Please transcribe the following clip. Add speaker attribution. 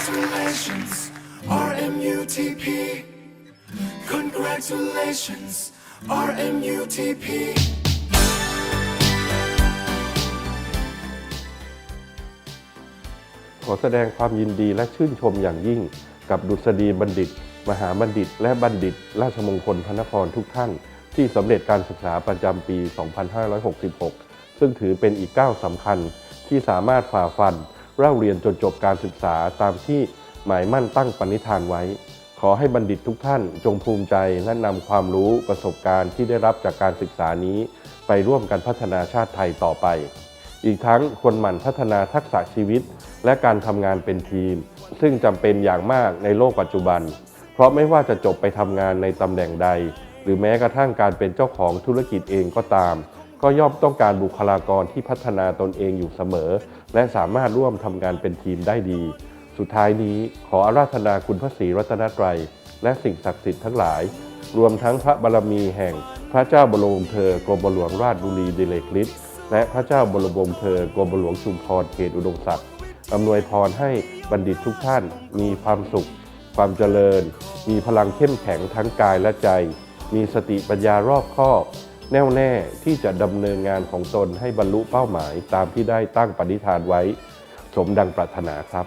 Speaker 1: Congratulations, RMUTP. Congratulations, RMUTP.
Speaker 2: ขอแสดงความยินดีและชื่นชมอย่างยิ่ง กับดุษฎีบัณฑิต มหาบัณฑิต และบัณฑิต ราชมงคลพระนครทุกท่าน ที่สำเร็จการศึกษาประจำปี 2566 ซึ่งถือเป็นอีกก้าวสำคัญที่สามารถฝ่าฟัน เล่าเรียนจนจบการศึกษาตามที่หมายมั่นตั้งปณิธานไว้ ขอให้บัณฑิตทุกท่านจงภูมิใจและนำความรู้ประสบการณ์ที่ได้รับจากการศึกษานี้ ไปร่วมกันพัฒนาชาติไทยต่อไป อีกทั้งควรหมั่นพัฒนาทักษะชีวิต และการทำงานเป็นทีม ซึ่งจำเป็นอย่างมากในโลกปัจจุบัน เพราะไม่ว่าจะจบไปทำงานในตำแหน่งใด หรือแม้กระทั่งการเป็นเจ้าของธุรกิจเองก็ตาม ก็ย่อมต้องการบุคลากรที่พัฒนาตนเองอยู่เสมอ และสามารถร่วมทำงานเป็นทีมได้ดี สุดท้ายนี้ขออาราธนาคุณพระศรีรัตนตรัย และสิ่งศักดิ์สิทธิ์ทั้งหลาย รวมทั้งพระบารมีแห่งพระเจ้าบรมเธอกรมหลวงราชบุรีดิเลกฤทธิ์และพระเจ้าบรมวงศ์เธอกรมหลวงชุมพรเขตอุดมศักดิ์อำนวยพรให้บัณฑิตทุกท่านมีความสุข ความเจริญ มีพลังเข้มแข็งทั้งกายและใจ มีสติปัญญารอบคอบ แน่วแน่ที่จะดำเนินงานของตนให้บรรลุเป้าหมายตามที่ได้ตั้งปณิธานไว้ สมดังปรารถนาครับ